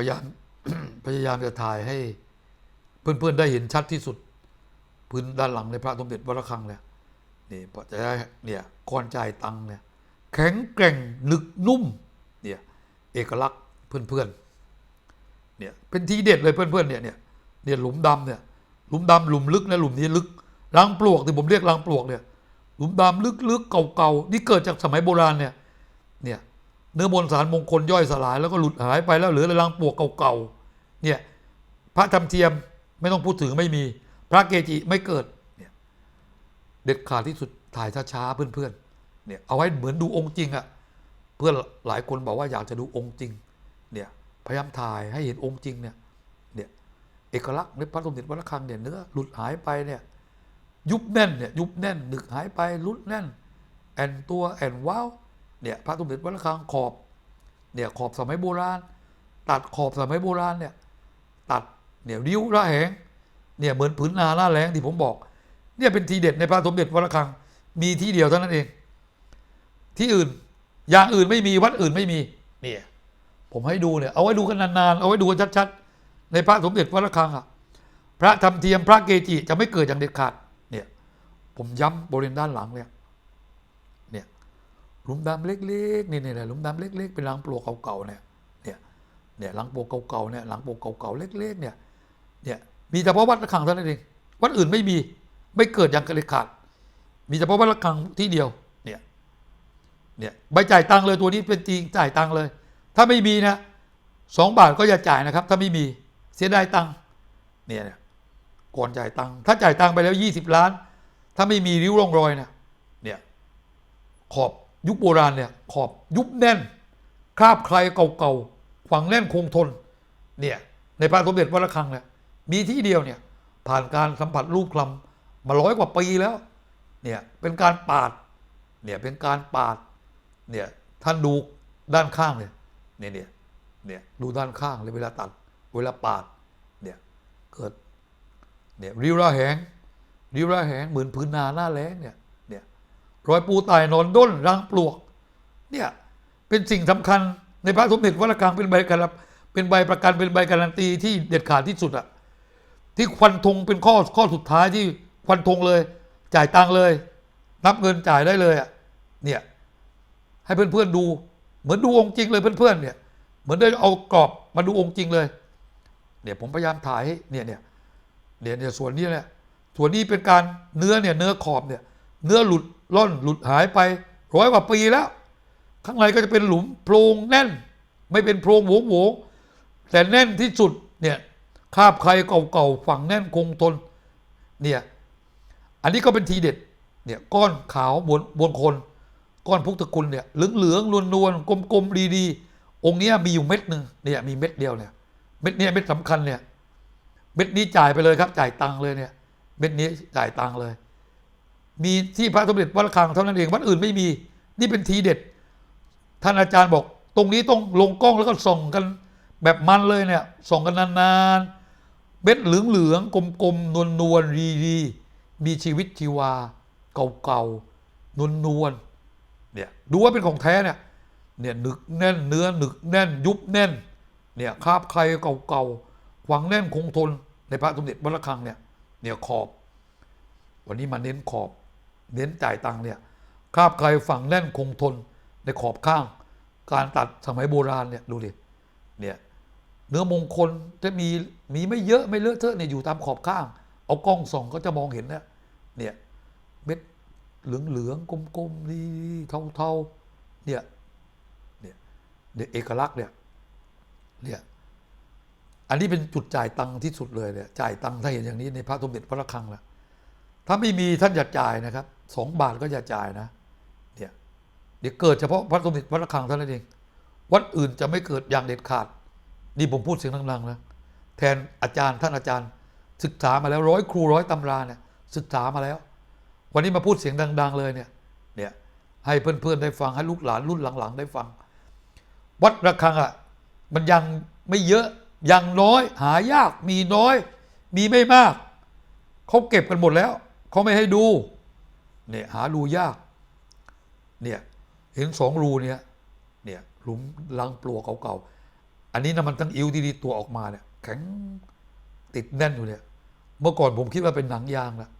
พยายามพยายามจะถ่ายให้ เพื่อนๆได้เห็นชัดที่สุด พื้นด้านหลังในพระสมเด็จวระฆังเนี่ยนี่พอจะได้เนี่ยก้อนจ่ายตังค์เนี่ยแข็งแกร่งหนึกนุ่มเนี่ยเอกลักษณ์เพื่อนๆเนี่ยเป็นทีเด็ดเลยเพื่อนๆเนี่ยเนี่ยเนี่ยหลุมดำเนี่ยหลุมดำหลุมลึกนะหลุมนี้ลึกรังปลวกที่ผมเรียกรังปลวกเนี่ยหลุมดำลึกๆเก่าๆนี่เกิดจากสมัยโบราณเนี่ยเนี่ย เนื้อมวลสารมงคลย่อยสลายแล้วก็หลุดหายไปแล้วเหลือแต่รังปลวกเก่าๆเนี่ยพระทำเทียมไม่ต้องพูดถึงไม่มี พระเกจิไม่เกิดเนี่ยเด็ดขาดที่สุดถ่ายช้าๆเพื่อนๆเนี่ยเอาไว้เหมือนดูองค์จริงอะเพื่อนหลายคนบอกว่าอยากจะดูองค์จริงเนี่ยพยายามถ่ายให้เห็นองค์จริงเนี่ยเนี่ยเอกลักษณ์ในพระสมเด็จวัดระฆังเนี่ยเนื้อหลุดหายไปเนี่ยยุบแน่นเนี่ยยุบแน่นหนึกหายไปหลุดแน่น แอนตัวแอนว้าว เนี่ยพระสมเด็จวัดระฆังขอบเนี่ยขอบสมัยโบราณ ตัดขอบสมัยโบราณเนี่ยตัดเนี่ยริ้วระแหงเนี่ยเหมือนผืนนาหน้าแรงที่ผมบอกเนี่ยเป็นทีเด็ดในพระสมเด็จวัดระฆังมีที่เดียวเท่านั้นเอง ที่อื่นอย่างอื่นไม่มีวัดอื่นไม่มีเนี่ยผมให้ดูเนี่ยเอาไว้ดูกันนานๆเอาไว้ดูกันชัดๆในพระสมเด็จวัดระฆังอะพระทำเทียมพระเกจิจะไม่เกิดอย่างเด็ดขาดเนี่ยผมย้ำบริเวณด้านหลังเนี่ยเนี่ย หลุมดำเล็กๆนี่นี่ยหลุมดำเล็ก ๆ เป็นรังปลวกเก่าๆเนี่ยเนี่ยหลังโปกเก่าๆเนี่ยหลังโปกเก่าๆเล็กๆเนี่ยเนี่ยมีเฉพาะวัดระฆังเท่านั้นเองวัดอื่นไม่มีไม่เกิดอย่างกระเลขาด มีเฉพาะวัดระฆังที่เดียวเนี่ยเนี่ยใบจ่ายตังเลยตัวนี้เป็นจริงจ่ายตังเลย ถ้าไม่มีนะสองบาทก็อย่าจ่ายนะครับ ถ้าไม่มีเสียดายตังเนี่ยเนี่ยก่อนจ่ายตังถ้าจ่ายตังไปแล้ว 20 ล้าน ถ้าไม่มีริ้วร่องรอยนี่ยเนี่ยขอบ ยุคโบราณเนี่ยขอบยุบแน่น คราบใครเก่าๆฝังแน่นคงทนเนี่ยในพระสมเด็จวัดระฆังเนี่ยมีที่เดียวเนี่ยผ่านการสัมผัสรูปคลำมาร้อยกว่าปีแล้วเนี่ยเป็นการปาดเนี่ยเป็นการปาดเนี่ยท่านดูด้านข้างเนี่ยเนี่ยเนี่ยเนี่ยดูด้านข้างเลยเวลาตัด เวลาปาดเนี่ยเกิดเนี่ยริ้วระแหงริ้วระแหงเหมือนพื้นนาหน้าแล้งเนี่ย รอยปูตายนอนด้นรังปลวก เนี่ยเป็นสิ่งสำคัญในพระสมเด็จวัดระฆังเป็นใบการันเป็นใบประกันเป็นใบการันตีที่เด็ดขาดที่สุดอะที่ควันธงเป็นข้อข้อสุดท้ายที่ควันธงเลย จ่ายตังค์เลย นับเงินจ่ายได้เลยอะเนี่ยให้เพื่อนๆดู เหมือนดูองค์จริงเลยเพื่อนๆเนี่ย เหมือนได้เอากรอบมาดูองค์จริงเลยเนี่ยผมพยายามถ่ายให้เนี่ยเนี่ยเนี่ยเนี่ยส่วนนี้เนี่ยส่วนนี้เป็นการเนื้อเนี่ยเนื้อขอบเนี่ย เนื้อหลุด ล่อนหลุดหายไปร้อยกว่าปีแล้ว ข้างในก็จะเป็นหลุมโพรงแน่น ไม่เป็นโพรงโหวงโหวงแต่แน่นที่สุดเนี่ยคาบใครเก่าๆฝังแน่นคงทนเนี่ยอันนี้ก็เป็นทีเด็ดเนี่ยก้อนขาวบนบนคน ก้อนพุทธคุณเนี่ยเหลืองเหลืองนวลนวลๆกลมๆดีๆองค์นี้มีอยู่เม็ดหนึ่งเนี่ยมีเม็ดเดียวเนี่ยเม็ดเนี้ยเม็ดสำคัญเนี่ยเม็ดนี้จ่ายไปเลยครับ จ่ายตังค์เลยเนี่ยเม็ดนี้จ่ายตังค์เลย มีที่พระสมเด็จวัดระฆังเท่านั้นเองวัดอื่นไม่มี นี่เป็นทีเด็ด ท่านอาจารย์บอก ตรงนี้ต้องลงกล้องแล้วก็ส่องกันแบบมันเลยเนี่ยส่องกันนานๆเม็ดเหลืองๆกลมๆนวลนวลรีรีๆมีชีวิตชีวา เก่าๆนวลนวลๆเนี่ยดูว่าเป็นของแท้เนี่ยเนี่ยหนึกแน่นเนื้อหนึกแน่นยุบแน่นเนี่ยคาบใครเก่าๆหวังแน่นคงทนในพระสมเด็จวัดระฆังเนี่ยเนี่ยขอบ วันนี้มาเน้นขอบ เน้นจ่ายตังค์เนี่ยคาบใครฝังแน่นคงทนในขอบข้าง การตัดสมัยโบราณเนี่ยดูดิเนี่ยเนื้อมงคลจะมีมีไม่เยอะไม่เลอะเทอะเนี่ยอยู่ตามขอบข้าง เอากล้องส่องก็จะมองเห็นเนะเนี่ยเม็ดเหลืองเหลืองๆกลมๆนี่เทาเทาๆเนี่ยเนี่ยเนี่ยเอกลักษณ์เนี่ยเนี่ยอันนี้เป็นจุดจ่ายตังค์ที่สุดเลยเนี่ยจ่ายตังค์ถ้าเห็นอย่างนี้ในพระสมเด็จพระระฆังแล้ว ถ้าไม่มีท่านอย่าจ่ายนะครับสองบาทก็อย่าจ่ายนะเนี่ยเดี๋ยวเกิดเฉพาะพระสมเด็จพระระฆังเท่านั้นเอง วัดอื่นจะไม่เกิดอย่างเด็ดขาด นี่ผมพูดเสียงดังๆนะแทนอาจารย์ท่านอาจารย์ ศึกษามาแล้วร้อยครูร้อยตำราเนี่ยศึกษามาแล้ว วันนี้มาพูดเสียงดัง ๆ เลยเนี่ยเนี่ยให้เพื่อนๆได้ฟังให้ลูกหลานรุ่นหลัง ๆ ได้ฟัง วัดระฆังอะมันยังไม่เยอะยังน้อย หายากมีน้อย มีไม่มากเขาเก็บกันหมดแล้ว เขาไม่ให้ดูเนี่ยหารูยากเนี่ยเห็นสองรูเนี่ยเนี่ยหลุมลังปลวกเก่าๆอันนี้นะมันทั้งอิ้วที่ดีตัวออกมาเนี่ยแข็งติดแน่นอยู่เนี่ยเมื่อก่อนผมคิดว่าเป็นหนังยางละ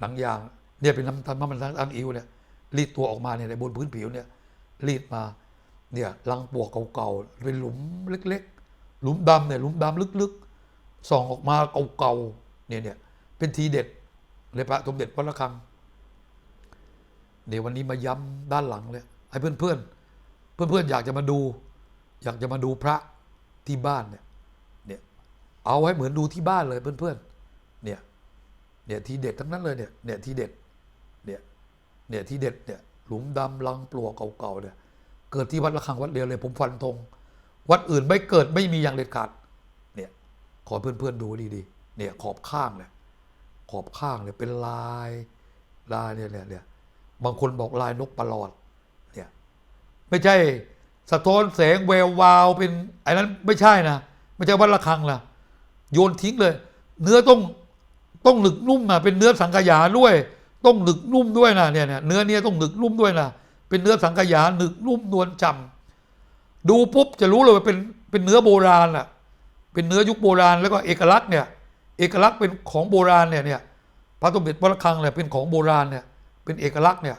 หนังยางเนี่ยเป็นน้ำทำมันทั้งทั้งอิ้วเนี่ยรีดตัวออกมาเนี่ยในบนพื้นผิวเนี่ยรีดมาเนี่ยรังปลวกเก่าๆเป็นหลุมเล็ก ๆ หลุมดำเนี่ยหลุมดำลึกๆส่องออกมาเก่าๆเนี่ยเนี่ยเป็นทีเด็ด เลยพระสมเด็จพระระฆังเดี๋ยววันนี้มาย้ำด้านหลังเลยให้เพื่อนเพื่อนเพื่อนเพื่อนๆอยากจะมาดู อยากจะมาดูพระที่บ้านเนี่ยเนี่ยเอาให้เหมือนดูที่บ้านเลยเพื่อนเพื่อนๆเนี่ยเนี่ยทีเด็ดทั้งนั้นเลยเนี่ยเนี่ยทีเด็ดเนี่ยเนี่ยทีเด็ดเนี่ยหลุมดำลังปลวกเก่าๆเนี่ยเกิดที่วัดระฆังวัดเดียวเลยผมฟันธงวัดอื่นไม่เกิดไม่มีอย่างเด็ดขาดเนี่ยขอเพื่อนเพื่อนๆดูดีๆเนี่ยขอบข้างเนี่ย ขอบข้างเนี่ยเป็นลายลายเนี่ยเนี่ยเนี่ยบางคนบอกลายนกประหลอดเนี่ยไม่ใช่สะท้อนแสงแวววาวเป็นไอ้นั้นไม่ใช่นะไม่ใช่วัดระฆังล่ะ โยนทิ้งเลย เนื้อต้องต้องหนึกนุ่มนะเป็นเนื้อสังขยาด้วย ต้องหนึกนุ่มด้วยนะเนี่ยเนี่ยเนื้อเนี้ยต้องหนึกนุ่มด้วยนะเป็นเนื้อสังขยาหนึกนุ่มนวลจำดูปุ๊บจะรู้เลยว่าเป็นเป็นเนื้อโบราณอะเป็นเนื้อยุคโบราณแล้วก็เอกลักษณ์เนี่ย เอกลักษณ์เป็นของโบราณเนี่ยเนี่ยพระสมเด็จพระระฆังเนี่ยเป็นของโบราณเนี่ยเป็นเอกลักษณ์เนี่ย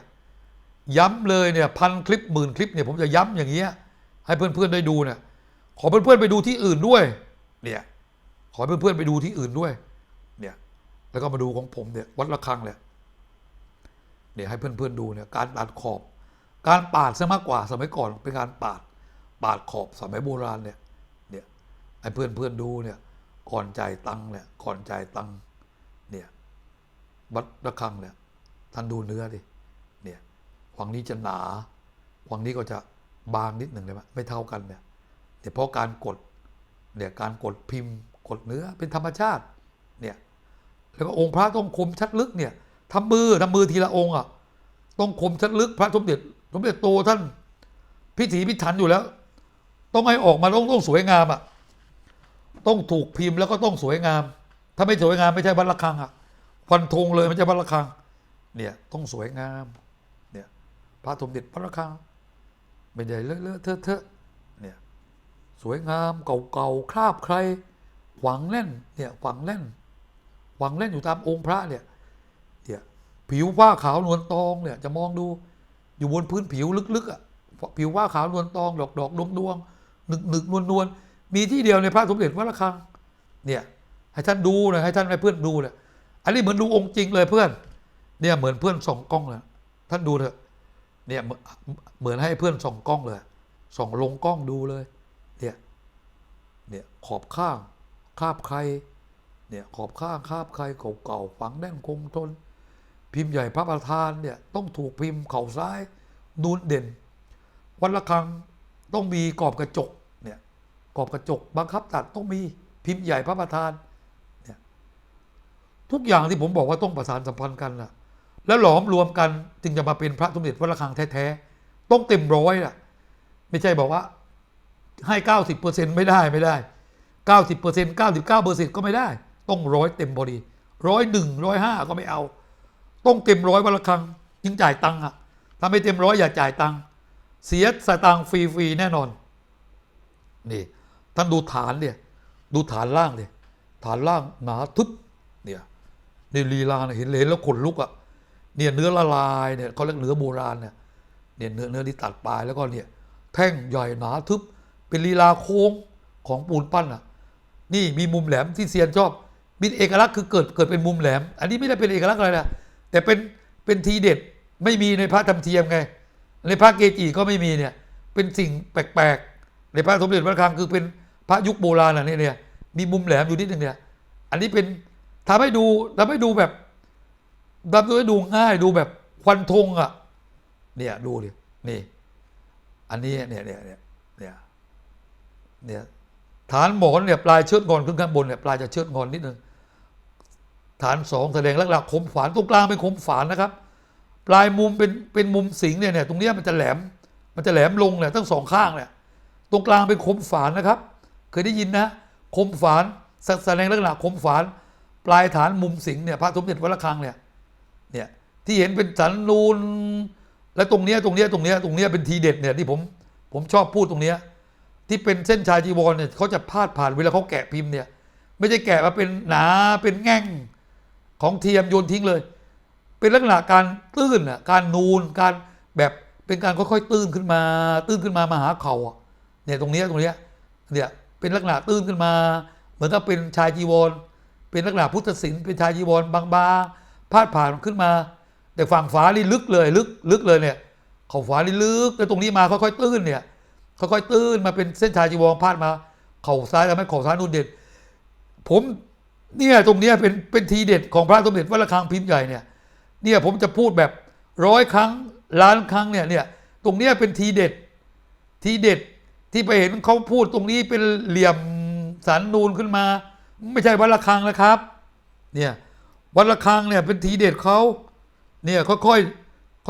ย้ำเลยเนี่ยพันคลิปหมื่นคลิปเนี่ยผมจะย้ำอย่างเงี้ยให้เพื่อนๆได้ดูเนี่ยขอเพื่อนๆไปดูที่อื่นด้วยเนี่ยขอเพื่อนๆไปดูที่อื่นด้วยเนี่ยแล้วก็มาดูของผมเนี่ยวัดระฆังเนี่ยเนี่ยให้เพื่อนๆดูเนี่ยการปาดขอบ การปาดซะมากกว่าสมัยก่อนเป็นการปาดปาดขอบสมัยโบราณเนี่ยเนี่ยให้เพื่อนๆดูเนี่ย ก่อนจ่ายตังค์เนี่ยก่อนจ่ายตังค์เนี่ยวัดระฆังเนี่ยท่านดูเนื้อดิเนี่ยฝั่งนี้จะหนาฝั่งนี้ก็จะบางนิดหนึ่งเลยมั้ยไม่เท่ากันเนี่ยเนี่ยเพราะการกดเนี่ยการกดพิมพ์กดเนื้อเป็นธรรมชาติเนี่ยแล้วก็องค์พระต้องคมชัดลึกเนี่ยทำมือทำมือทีละองค์อะต้องคมชัดลึกพระสมเด็จสมเด็จโตท่านพิถีพิถันอยู่แล้ว ต้องให้ออกมาต้องต้องสวยงามอะ ต้องถูกพิมพ์แล้วก็ต้องสวยงาม ถ้าไม่สวยงามไม่ใช่วัดระฆังอะฟันธงเลยไม่ใช่วัดระฆัง เนี่ยต้องสวยงาม เนี่ยพระสมเด็จพรระฆังไม่ได้เลอะเลอะเทอะเทอะเนี่ยสวยงามเก่าๆคราบใครฝังแน่นเนี่ยฝังแน่นฝังแน่นอยู่ตามองค์พระเนี่ยเนี่ยผิวผ้าขาวนวลตองเนี่ยจะมองดูอยู่บนพื้นผิวลึกๆอะผิวผ้าขาวนวลตองดอกดอกดวงดวงหนึกหนึกนวลนวล มีที่เดียวในพระสมเด็จพระระฆังเนี่ยให้ท่านดูนะให้ท่านให้เพื่อนดูเนี่ยอันนี้เหมือนดูองค์จริงเลยเพื่อน เนี่ยเหมือนเพื่อนส่องกล้องเลยท่านดูเถอะเนี่ยเหมือนให้เพื่อนส่องกล้องเลยส่องลงกล้องดูเลยเนี่ยเนี่ยขอบข้างคาบใครเนี่ยขอบข้างคาบใครเก่าๆฝังแน่นคงทน พิมพ์ใหญ่พระประธานเนี่ยต้องถูกพิมพ์เข่าซ้ายนูนเด่น วันละครั้งต้องมีกรอบกระจก กรอบกระจกบังคับตัดต้องมีพิมพ์ใหญ่พระประธานเนี่ยทุกอย่างที่ผมบอกว่าต้องประสานสัมพันธ์กันนะแล้วหลอมรวมกันจึงจะมาเป็นพระสมเด็จพระระฆังแท้ๆต้องเต็มร้อยอะไม่ใช่บอกว่าให้เก้าสิบเปอร์เซ็นไม่ได้ไม่ได้เก้าสิบเปอร์เซ็นเก้าสิบเก้าเปอร์เซ็นก็ไม่ได้ ต้องร้อยเต็มพอดีร้อยหนึ่งร้อยห้าก็ไม่เอา ต้องเต็มร้อยวันละครั้งยิ่งจ่ายตังค์อะถ้าไม่เต็มร้อยอย่าจ่ายตังค์เสียสตางค์ฟรีๆแน่นอนนี่ ท่านดูฐานเนี่ยดูฐานล่างเนี่ยฐานล่างหนาทึบเนี่ยนี่ลีลาเห็นเห็นแล้วขนลุกอะ่ะเนี่ยเนื้อละลายเนี่ยเขาเรียกเนื้อโบราณเนี่ยเนี่ยเนื้อเนื้อที่ตัดปลายแล้วก็เนี่ยแท่งใหญ่หนาทึบ เป็นลีลาโค้งของปูนปั้นอะนี่มีมุมแหลมที่เซียนชอบมีเอกลักษณ์คือเกิดเกิดเป็นมุมแหลม อันนี้ไม่ได้เป็นเอกลักษณ์อะไรนะแต่เป็นเป็นทีเด็ดไม่มีในพระธรรมเทียมไง ในพระเกจิก็ไม่มีเนี่ยเป็นสิ่งแปลก ในพระสมเด็จพระคลังคือเป็นพระยุคโบราณอะเนี่ยเนี่ยมีมุมแหลมอยู่นิดหนึ่งเนี่ย อันนี้เป็นทำให้ดูทำให้ดูแบบทำให้ดูง่ายดูแบบควันธงอะ เนี่ยดูดินี่ อันนี้เนี่ยเนี่ยเนี่ยเนี่ยเนี่ยฐานหมอนเนี่ยปลายเชิดงอนขึ้นข้างบนเนี่ยปลายจะเชิดงอนนิดหนึ่งฐานสองแสดงลักษณะคมฝานตรงกลางเป็นคมฝานนะครับ ปลายมุมเป็นเป็นมุมสิงเนี่ยเนี่ยตรงเนี้ยมันจะแหลม มันจะแหลมลงเนี่ยทั้งสองข้างเนี่ย ตรงกลางเป็นคมฝานนะครับ เคยได้ยินนะ คมฝานแสดงลักษณะคมฝาน ปลายฐานมุมสิงเนี่ยพระสมเด็จวัดระฆังเนี่ยเนี่ยที่เห็นเป็นสันนูนและตรงเนี้ยตรงเนี้ยตรงเนี้ยตรงเนี้ยเป็นทีเด็ดเนี่ยที่ผมผมชอบพูดตรงเนี้ยที่เป็นเส้นชายจีวรเนี่ยเขาจะพาดผ่านเวลาเขาแกะพิมพ์เนี่ยไม่ใช่แกะมาเป็นหนาเป็นแง่งของเทียมโยนทิ้งเลย เป็นลักษณะการตื้นอะการนูนการแบบเป็นการค่อยๆตื้นขึ้นมา ตื้นขึ้นมามาหาเข่าอะ เนี่ยตรงนี้ตรงนี้เนี่ยเป็นลักษณะตื้นขึ้นมา เหมือนกับเป็นชายจีวร เป็นลักษณะพุทธศิลป์เป็นชายจีวรบางๆพาดผ่านขึ้นมา แต่ฝั่งฝานี่ลึกเลยลึกลึกเลยเนี่ยเข่าฝานี่ลึกแล้วตรงนี้มาค่อยๆตื้นเนี่ยค่อยๆตื้นมาเป็นเส้นชายจีวรพาดมา เข่าซ้ายทำให้เข่าซ้ายนู่นเด่นผมเนี่ยตรงนี้เป็นเป็นทีเด็ดของพระสมเด็จวัดระฆังพิมพ์ใหญ่เนี่ยเนี่ยผมจะพูดแบบร้อยครั้งล้านครั้งเนี่ยเนี่ยตรงนี้เป็นทีเด็ดทีเด็ด ที่ไปเห็นเขาพูดตรงนี้เป็นเหลี่ยมสันนูนขึ้นมา ไม่ใช่วัดระฆังนะครับ เนี่ยวัดระฆังเนี่ยเป็นทีเด็ดเขาเนี่ยค่อย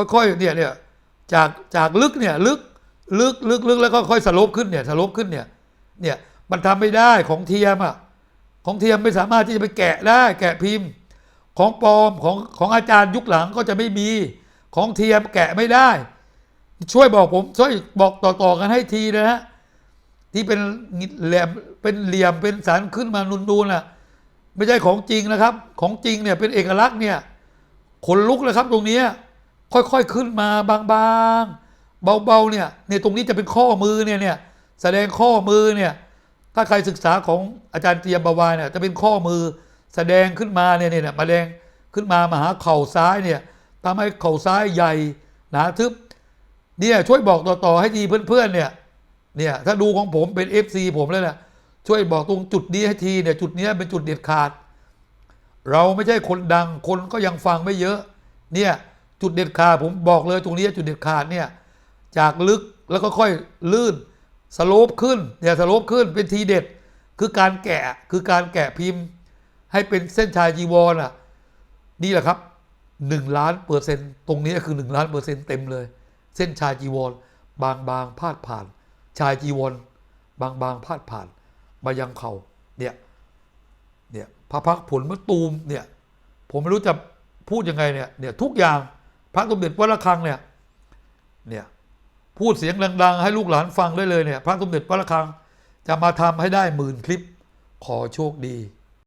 ๆค่อยๆเนี่ยเนี่ยจากจากลึกเนี่ยลึกลึกลึกลึกแล้วก็ค่อยสลปขึ้นเนี่ยสลปขึ้นเนี่ยเนี่ยมันทำไม่ได้ของเทียมอะของเทียมไม่สามารถที่จะไปแกะได้แกะพิมพ์ ของปลอมของของอาจารย์ยุคหลังก็จะไม่มีของเทียมแกะไม่ได้ ช่วยบอกผมช่วยบอกต่อๆกันให้ทีนะฮะ ที่เป็นแหลมเป็นเหลี่ยมเป็นสันขึ้นมานูนๆน่ะไม่ใช่ของจริงนะครับ ของจริงเนี่ยเป็นเอกลักษณ์เนี่ยขนลุกเลยครับตรงนี้ค่อยๆขึ้นมาบางๆ เบาๆเนี่ยเนี่ยตรงนี้จะเป็นข้อมือเนี่ยเนี่ยแสดงข้อมือเนี่ยถ้าใครศึกษาของอาจารย์เตรียมบาวายเนี่ยจะเป็นข้อมือแสดงขึ้นมาเนี่ยเนี่ยมาแดงขึ้นมามาหาเข่าซ้ายเนี่ยทำให้เข่าซ้ายใหญ่หนาทึบเนี่ยช่วยบอกต่อๆให้ทีเพื่อนๆเนี่ย เนี่ยถ้าดูของผมเป็น FC ผมแล้วเนี่ยช่วยบอกตรงจุดนี้ให้ทีเนี่ยจุดนี้เป็นจุดเด็ดขาด เราไม่ใช่คนดังคนก็ยังฟังไม่เยอะ เนี่ยจุดเด็ดขาดผมบอกเลยตรงนี้จุดเด็ดขาดเนี่ยจากลึกแล้วก็ค่อยลื่นสโลปขึ้นเนี่ยสโลปขึ้นเป็นทีเด็ด คือการแกะคือการแกะพิมพ์ ให้เป็นเส้นชายจีวรอะนี่แหละครับหนึ่งล้านเปอร์เซ็นต์ตรงนี้คือหนึ่งล้านเปอร์เซ็นต์เต็มเลย เส้นชายจีวรบางบางๆพาดผ่าน ชายจีวรบางบางๆพาดผ่าน มายังเขาเนี่ยเนี่ยพระพักผลมะตูมเนี่ยผมไม่รู้จะพูดยังไงเนี่ยเนี่ยทุกอย่างพระสมเด็จวัดระฆังเนี่ยเนี่ยพูดเสียงดังๆ ให้ลูกหลานฟังได้เลยเนี่ยพระสมเด็จวัดระฆังจะมาทำให้ได้หมื่นคลิปขอโชคดี